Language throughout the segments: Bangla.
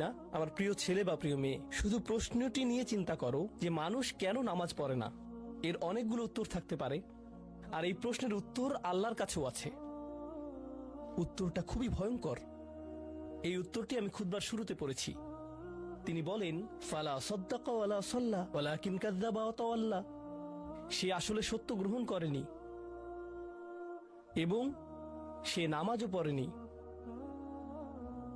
না? আমার প্রিয় ছেলে বা প্রিয় মেয়ে, শুধু প্রশ্নটি নিয়ে চিন্তা করো যে মানুষ কেন নামাজ পড়ে না। এর অনেকগুলো উত্তর থাকতে পারে। আর এই প্রশ্নের উত্তর আল্লাহর কাছেও আছে। উত্তরটা খুবই ভয়ঙ্কর। এই উত্তরটি আমি খুদবার শুরুতে পড়েছি। তিনি বলেন, ফালা সদ্দাকা ওয়ালা সল্লা ওয়ালা কিনকাদ্দাবা ওয়াতাওয়াল্লা সে আসলে সত্য গ্রহণ করেনি। এবং সে নামাজও পড়েনি।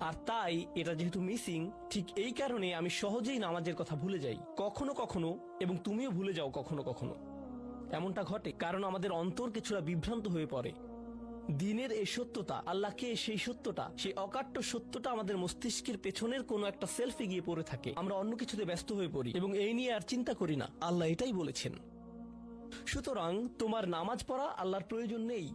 আর তাই এটা যেহেতু মিসিং, ঠিক এই কারণে আমি সহজেই নামাজের কথা ভুলে যাই। কখনো কখনো, এবং তুমিও ভুলে যাও কখনো কখনো। এমনটা ঘটে কারণ আমাদের অন্তর কিছুটা বিভ্রান্ত হয়ে পড়ে। দিনের এই সত্যতা আল্লাহকে সেই সত্যটা, সেই অকাট্য সত্যটা আমাদের মস্তিষ্কের পেছনের কোনো একটা সেলফে গিয়ে পড়ে থাকে। আমরা অন্য কিছুতে ব্যস্ত হয়ে পড়ি, এবং এই নিয়ে আর চিন্তা করি না। আল্লাহ এটাই বলেছেন। সুতরাং তোমার নামাজ পড়া আল্লাহর প্রয়োজন নেই।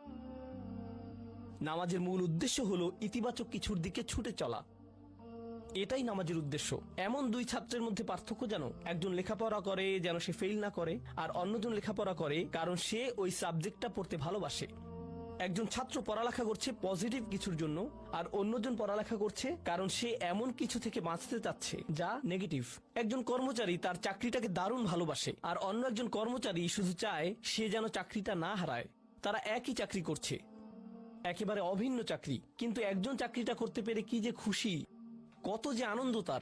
নামাজের মূল উদ্দেশ্য হলো ইতিবাচক কিছুর দিকে ছুটে চলা। এটাই নামাজের উদ্দেশ্য। এমন দুই ছাত্রের মধ্যে পার্থক্য যেন, একজন লেখাপড়া করে যেন সে ফেল না করে, আর অন্যজন লেখাপড়া করে কারণ সে ওই সাবজেক্টটা পড়তে ভালোবাসে। একজন ছাত্র পড়ালেখা করছে পজিটিভ কিছুর জন্য, আর অন্যজন পড়ালেখা করছে কারণ সে এমন কিছু থেকে বাঁচতে চাচ্ছে যা নেগেটিভ একজন কর্মচারী তার চাকরিটাকে দারুণ ভালোবাসে, আর অন্য একজন কর্মচারী শুধু চায় সে যেন চাকরিটা না হারায়। তারা একই চাকরি করছে। একেবারে অভিন্ন চাকরি। কিন্তু একজন চাকরিটা করতে পেরে কি যে খুশি, কত যে আনন্দ তার।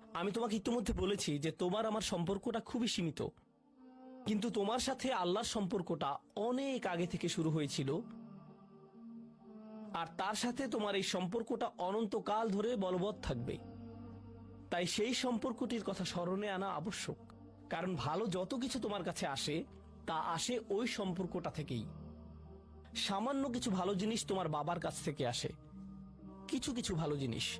আমি তোমাকে ইতিমধ্যে বলেছি যে তোমার আমার সম্পর্কটা খুবই সীমিত। কিন্তু তোমার সাথে আল্লাহর সম্পর্কটা অনেক আগে থেকে শুরু হয়েছিল। আর তার সাথে তোমার এই সম্পর্কটা অনন্তকাল ধরে বলবৎ থাকবে। তাই সেই সম্পর্কটির কথা স্মরণে আনা আবশ্যক। কারণ ভালো যত কিছু তোমার কাছে আসে, তা আসে ওই সম্পর্কটা থেকেই। সামান্য কিছু ভালো জিনিস তোমার বাবার কাছ থেকে আসে। কিছু কিছু ভালো জিনিস